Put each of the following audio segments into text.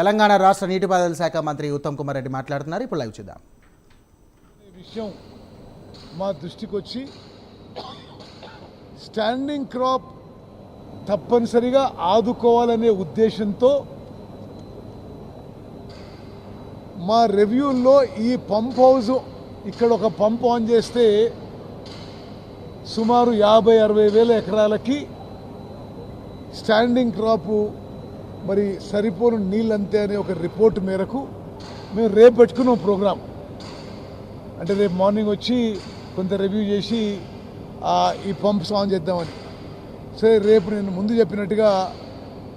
తెలంగాణ రాష్ట్ర నీటిపారుదల శాఖ మంత్రి ఉత్తమ్ కుమార్ రెడ్డి మాట్లాడుతున్నారు. ఇప్పుడు లైవ్ చూద్దాం. విషయం మా దృష్టికి వచ్చి స్టాండింగ్ క్రాప్ తప్పనిసరిగా ఆదుకోవాలనే ఉద్దేశంతో మా రివ్యూల్లో ఈ పంప్ హౌస్ ఇక్కడ ఒక పంప్ ఆన్ చేస్తే సుమారు యాభై అరవై వేల ఎకరాలకి స్టాండింగ్ క్రాపు మరి సరిపోను నీళ్ళంతే అనే ఒక రిపోర్ట్ మేరకు మేము రేపు పెట్టుకున్నాం ప్రోగ్రాం. అంటే రేపు మార్నింగ్ వచ్చి కొంత రివ్యూ చేసి ఈ పంప్స్ ఆన్ చేద్దామని. సరే రేపు నేను ముందు చెప్పినట్టుగా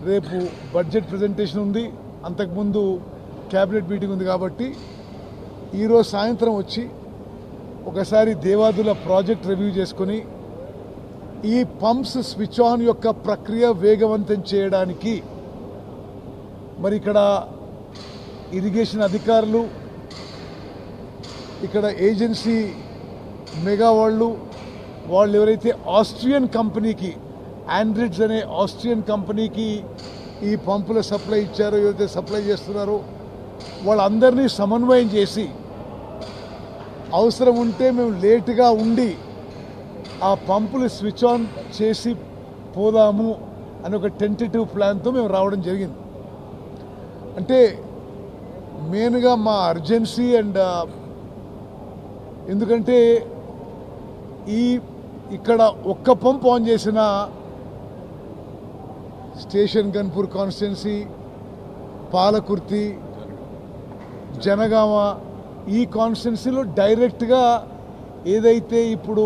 రేపు బడ్జెట్ ప్రజెంటేషన్ ఉంది. అంతకుముందు క్యాబినెట్ మీటింగ్ ఉంది కాబట్టి ఈరోజు సాయంత్రం వచ్చి ఒకసారి దేవాదుల ప్రాజెక్ట్ రివ్యూ చేసుకొని ఈ పంప్స్ స్విచ్ ఆన్ యొక్క ప్రక్రియ వేగవంతం చేయడానికి మరి ఇక్కడ ఇరిగేషన్ అధికారులు ఇక్కడ ఏజెన్సీ మెగా వాళ్ళు వాళ్ళు ఎవరైతే ఆస్ట్రియన్ కంపెనీకి ఆండ్రిడ్స్ అనే ఆస్ట్రియన్ కంపెనీకి ఈ పంపుల సప్లై ఇచ్చారో ఎవరైతే సప్లై చేస్తున్నారో వాళ్ళందరినీ సమన్వయం చేసి అవసరం ఉంటే మేము లేటుగా ఉండి ఆ పంపులు స్విచ్ ఆన్ చేసి పోదాము అని ఒక టెంటేటివ్ ప్లాన్తో మేము రావడం జరిగింది. అంటే మెయిన్గా మా అర్జెన్సీ అండ్ uh, ఎందుకంటే ఈ ఇక్కడ ఒక్క పంప్ ఆన్ చేసిన స్టేషన్ గన్పూర్ కాన్స్టిట్యున్సీ పాలకుర్తి జనగామ ఈ కాన్స్టిట్యున్సీలో డైరెక్ట్గా ఏదైతే ఇప్పుడు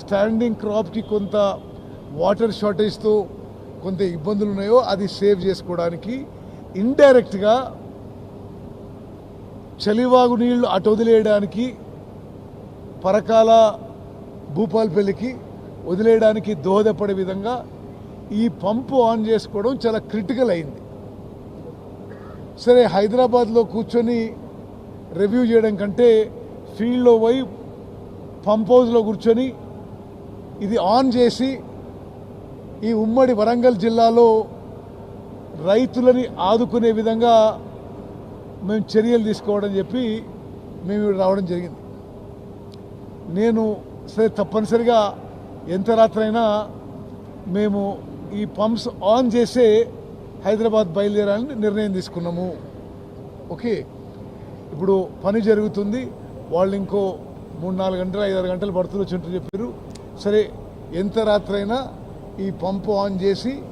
స్టాండింగ్ క్రాప్కి కొంత వాటర్ షార్టేజ్తో కొంత ఇబ్బందులు ఉన్నాయో అది సేవ్ చేసుకోవడానికి ఇండైరెక్ట్గా చలివాగు నీళ్ళు అటు వదిలేయడానికి పరకాల భూపాల్పల్లికి వదిలేయడానికి దోహదపడే విధంగా ఈ పంపు ఆన్ చేసుకోవడం చాలా క్రిటికల్ అయింది. సరే హైదరాబాద్లో కూర్చొని రివ్యూ చేయడం కంటే ఫీల్డ్లో పోయి పంప్ హౌస్లో కూర్చొని ఇది ఆన్ చేసి ఈ ఉమ్మడి వరంగల్ జిల్లాలో రైతులని ఆదుకునే విధంగా మేము చర్యలు తీసుకోవడం చెప్పి మేము రావడం జరిగింది. నేను సరే తప్పనిసరిగా ఎంత రాత్రైనా మేము ఈ పంప్స్ ఆన్ చేసే హైదరాబాద్ బయలుదేరాలని నిర్ణయం తీసుకున్నాము. ఓకే? ఇప్పుడు పని జరుగుతుంది. వాళ్ళు ఇంకో మూడు నాలుగు గంటలు ఐదారు గంటలు పడుతుంది వచ్చి చెప్పారు. సరే ఎంత రాత్రైనా ఈ పంపు ఆన్ చేసి